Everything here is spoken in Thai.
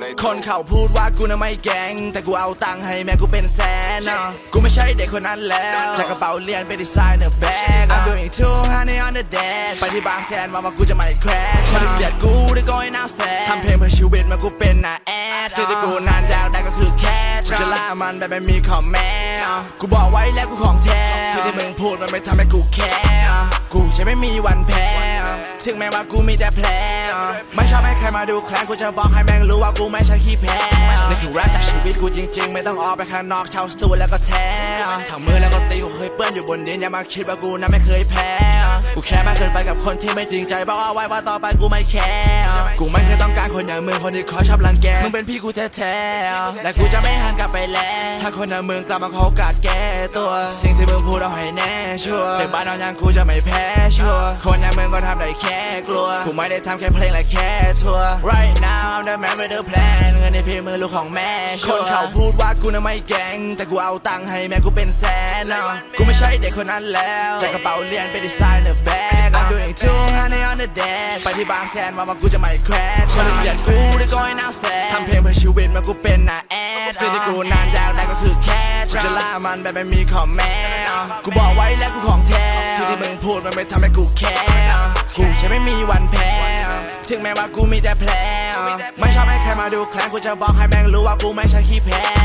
ในคนเขาพูดว่ากูน่ะไม่แกง แต่กูเอาตังค์ให้แม่กูเป็นแสนนะกูไม่ใช่เด็กคนนั้นแล้วจากกระเป๋าเรียนไปดีไซเนอร์แบก I'm doing too honey on the dash ไปที่บางแสนมาว่ากูจะไม่แครชมันเกลียดกูได้ก็ให้น่าแสนทำเพลงเพื่อชีวิตมากูเป็นน่ะแอดสิ่งที่กูนานอยากได้ก็คือแคชกูจะล่ามันแบบไม่มีคอมแม้กูบอกไว้แล้วกูของแท้สิ่งที่มึงพูดมันไม่ทำให้กูแคร์กูจะไม่มีวันแพ้ถึงแม้ว่ากูมีแต่แผล ไม่ชอบให้ใครมาดูแคลนกูจะบอกให้แม่งรู้ว่ากูไม่ใช่ขี้แพ้นี่คือแรปจากชีวิตกูจริง ๆ ไม่ต้องออกไปข้างนอกเช่าสตูแล้วก็แท้ถังมือแล้วก็ตีกูเคยเปื้อนอยู่บนดินอย่ามาคิดว่ากูนั้นไม่เคยแพ้ กูแค่มากเกินไปกับคนที่ไม่จริงใจบอกเอาไว้ว่าต่อไปกูไม่แคร์กูไม่เคยต้อง คนอย่างมึงคนที่คอยชอบรังแกมึงเป็นพี่กูแท้ๆและกูจะไม่หันกลับไปแล้ว ถ้าคนอย่างมึงกลับมาเขาโอกาสแก้ตัว สิ่งที่มึงพูดเอาให้แน่ชัวร์เด็กบ้านนอนอย่างกูจะไม่แพ้ชัวร์คนอย่างมึงก็ทำได้แค่กลัวกูไม่ได้ทำแค่เพลงและแค่ทัวร์ right now I'm the man with the plan เงินในพี่มือลูกของแม่ชัวร์คนเขาพูดว่ากูน่ะไม่แกงแต่กูเอาตังค์ให้แม่กูเป็นแสนนะกูไม่ใช่เด็กคนนั้นแล้วจากกระเป๋าเรียนไปดีไซเนอร์แบก I'm doing too honey on the dash ไปที่บางแสนมาว่ากูจะไม่แครชมันเกลียดกูได้ก็ให้น่าแสนทำเพลงเพื่อชีวิตมากูเป็นน่ะแอดสิ่งที่กูนานอยากได้ก็คือแคชกูจะล่ามันแบบไม่มีคอมแม้กูบอกไว้แล้วกูของแท้สิ่งที่มึงพูดมันไม่ทำให้กูแคร์กูจะไม่มีวันแพ้ถึงแม้ว่ากูมีแต่แผล ไม่ชอบให้ใครมาดูแคลนกูจะบอกให้แม่งรู้ว่ากูไม่ใช่ขี้แพ้